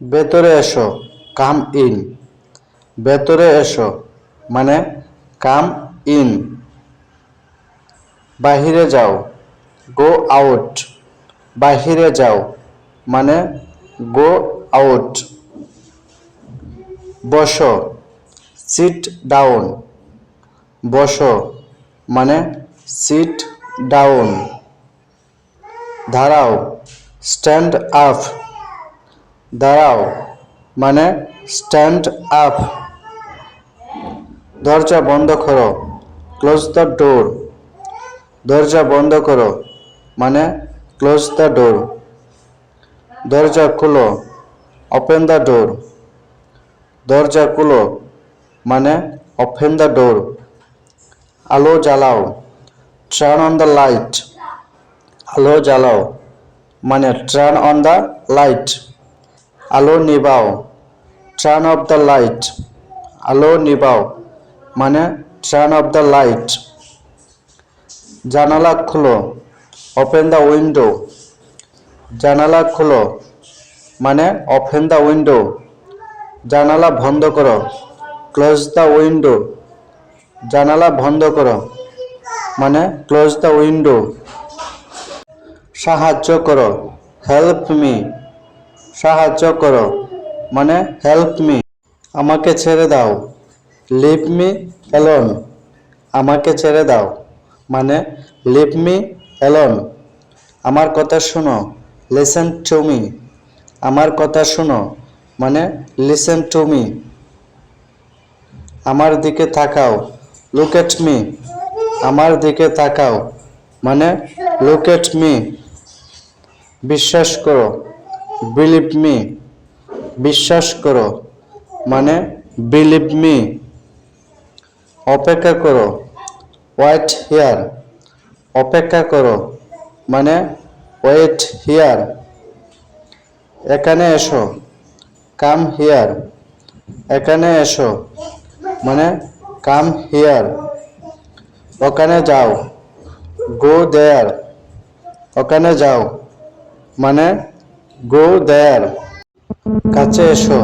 ভেতরে এসো come in ভেতরে এসো মানে কাম ইন বাহিরে যাও গো আউট বাহিরে যাও মানে গো আউট বসো সিট ডাউন বসো মানে সিট ডাউন দাঁড়াও স্ট্যান্ড আপ দাঁড়াও মানে স্ট্যান্ড আপ দরজা বন্ধ করো ক্লোজ দ্য ডোর দরজা বন্ধ করো মানে ক্লোজ দ্য ডোর দরজা খুলো ওপেন দ্য ডোর দরজা খুলো মানে ওপেন দ্য ডোর আলো জ্বালাও টার্ন অন দ্য লাইট আলো জ্বালাও মানে টার্ন অন দ্য লাইট আলো নিবাও টার্ন অফ দ্য লাইট আলো নিবাও মানে টার্ন অফ দ্য লাইট জানালা খুলো ওপেন দ্য উইন্ডো জানালা খুলো মানে ওপেন দ্য উইন্ডো জানালা বন্ধ করো ক্লোজ দ্য উইন্ডো জানালা বন্ধ করো মানে ক্লোজ দ্য উইন্ডো সাহায্য করো হেল্প মি সাহায্য করো। মানে হেল্প মি আমাকে ছেড়ে দাও। লিভ মি অ্যালোন আমাকে ছেড়ে দাও। মানে লিভ মি অ্যালোন আমার কথা শোনো। লিসেন টু মি আমার কথা শোনো। মানে লিসেন টু মি আমার দিকে তাকাও। লুক এট মি আমার দিকে তাকাও। মানে লুক এট মি বিশ্বাস করো। বিলিভ মি বিশ্বাস করো। মানে বিলিভ মি অপেক্ষা করো। ওয়েট হিয়ার অপেক্ষা করো। মানে ওয়েট হিয়ার এখানে এসো। কাম হিয়ার এখানে এসো। মানে কাম হিয়ার ওখানে যাও। গো দেয়ার ওখানে যাও। মানে গো দেয়ার কাছে এসো।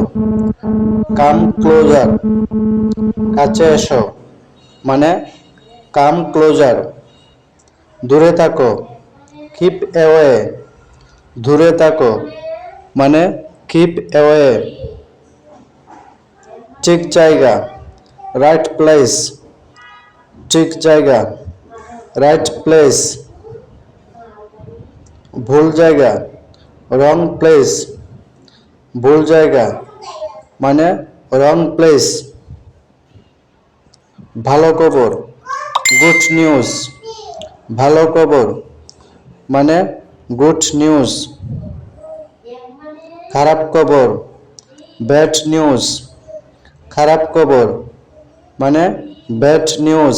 কাম ক্লোজার কাছে এসো। মানে কাম ক্লোজার দূরে থাকো। কিপ অ্যাওয়ে দূরে থাকো। মানে কিপ অ্যাওয়ে ঠিক জায়গা। রাইট প্লেস ঠিক জায়গা। রাইট প্লেস ভুল জায়গা। রং প্লেস ভুল জায়গা মানে রং প্লেস ভালো খবর গুড নিউজ ভালো খবর মানে গুড নিউজ খারাপ খবর ব্যাড নিউজ খারাপ খবর মানে ব্যাড নিউজ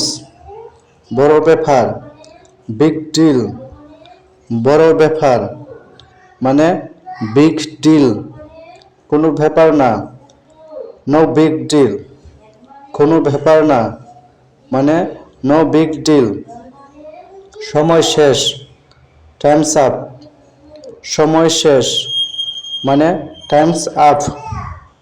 বড় ব্যাপার বিগ ডিল বড় ব্যাপার। মানে বিগ ডিল কোনো ব্যাপার না। নো বিগ ডিল কোনো ব্যাপার না। মানে নো বিগ ডিল সময় শেষ টাইমস আপ সময় শেষ মানে টাইমস আপ